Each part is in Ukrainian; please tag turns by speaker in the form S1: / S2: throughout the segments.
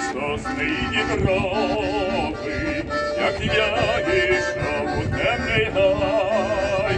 S1: сосни і діброви, як я йшов у темний гай.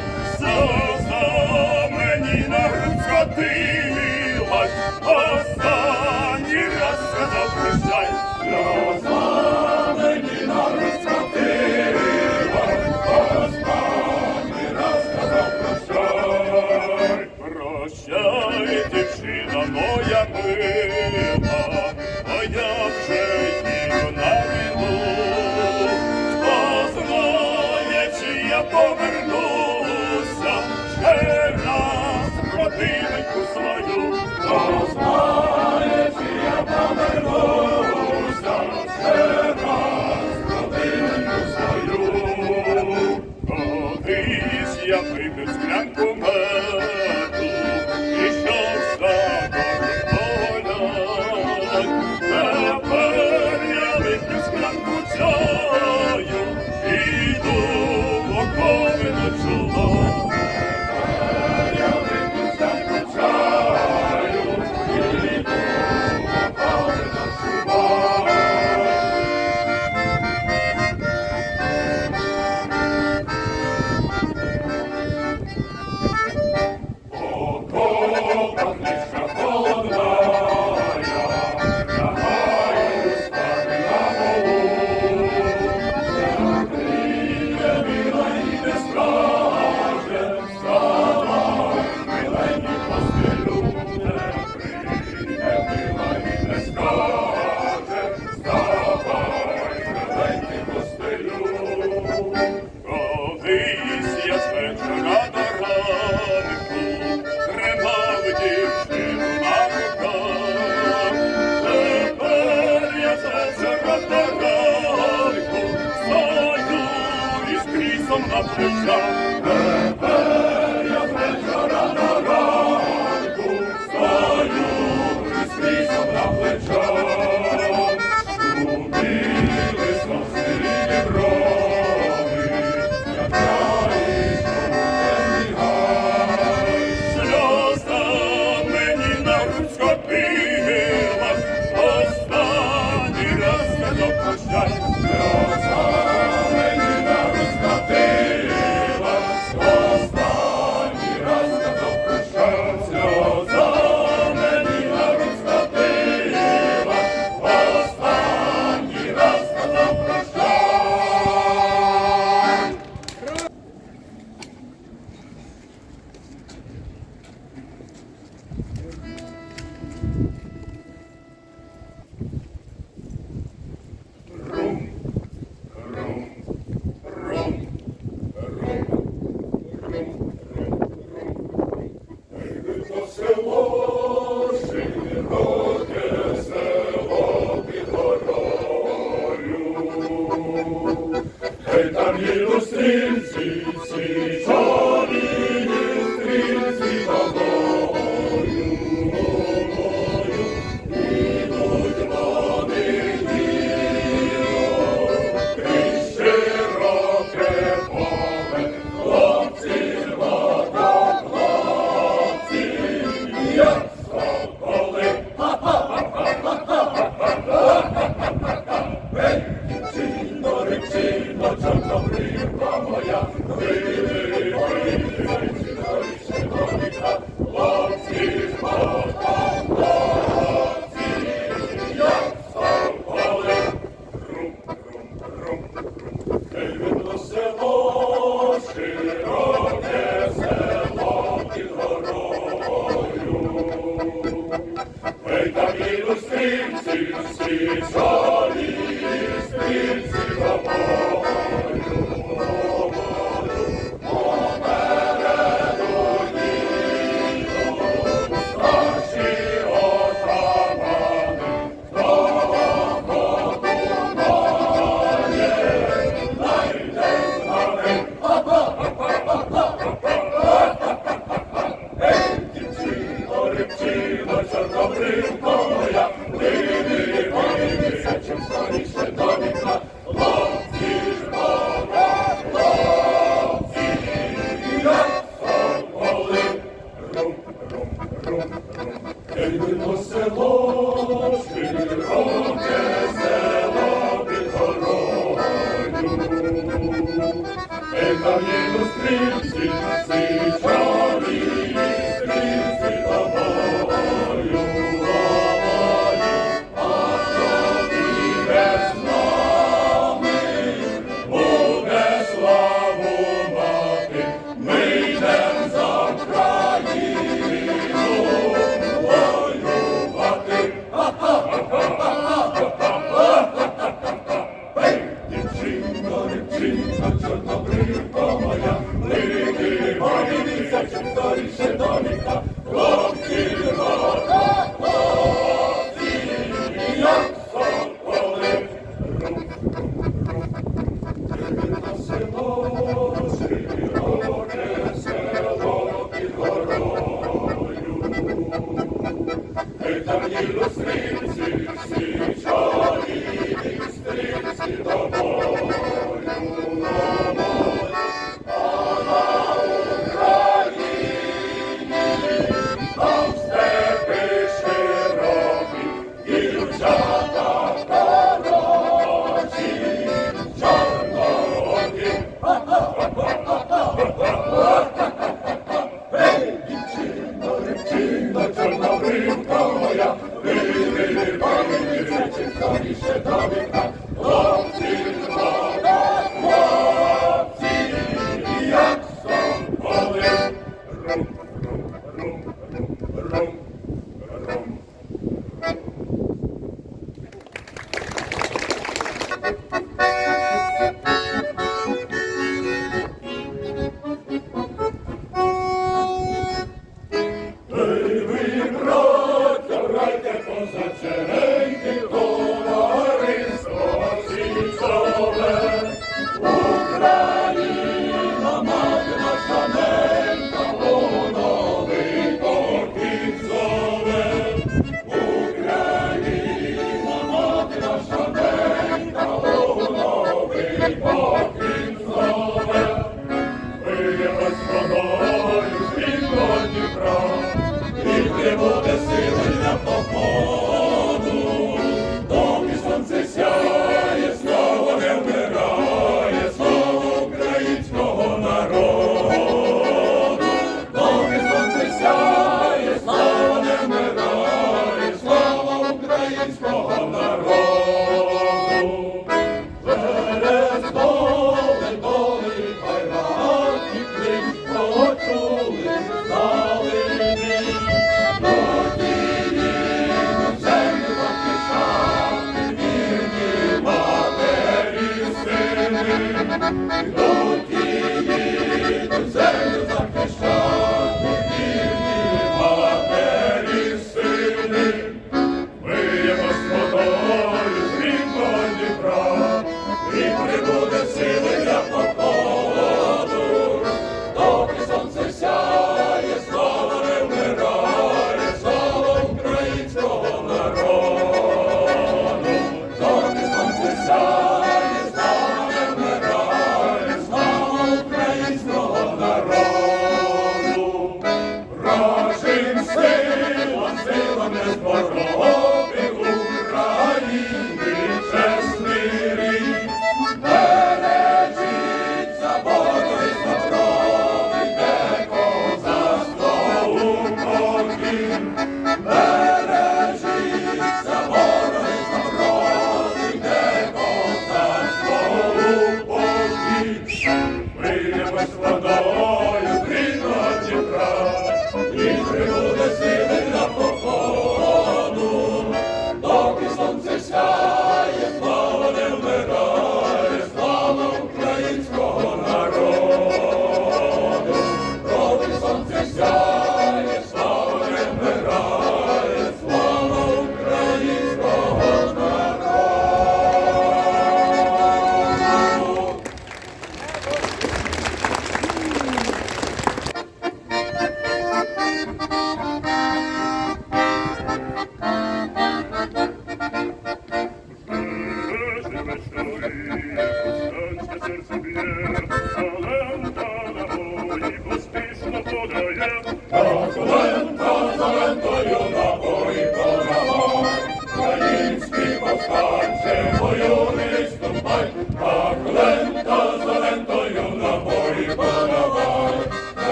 S1: sobie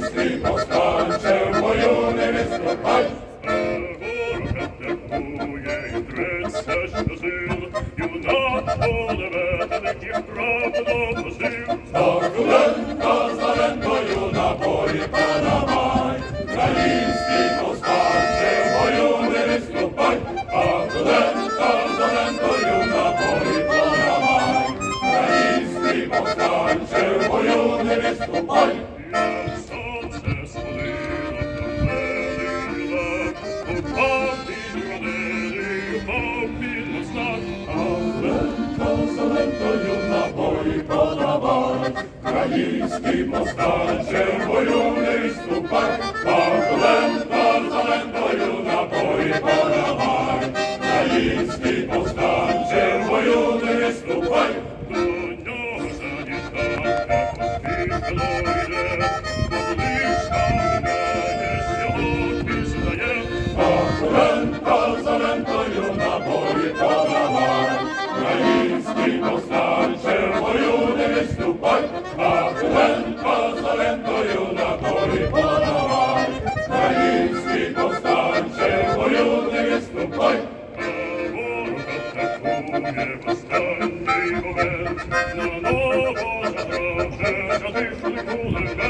S1: Український повстанче
S2: батька Зеленка, Зеленкою на полі подавай, Країнський повстанче, бою не відступай.
S1: Атакує останній момент, на ново затрапляться тих кулемет.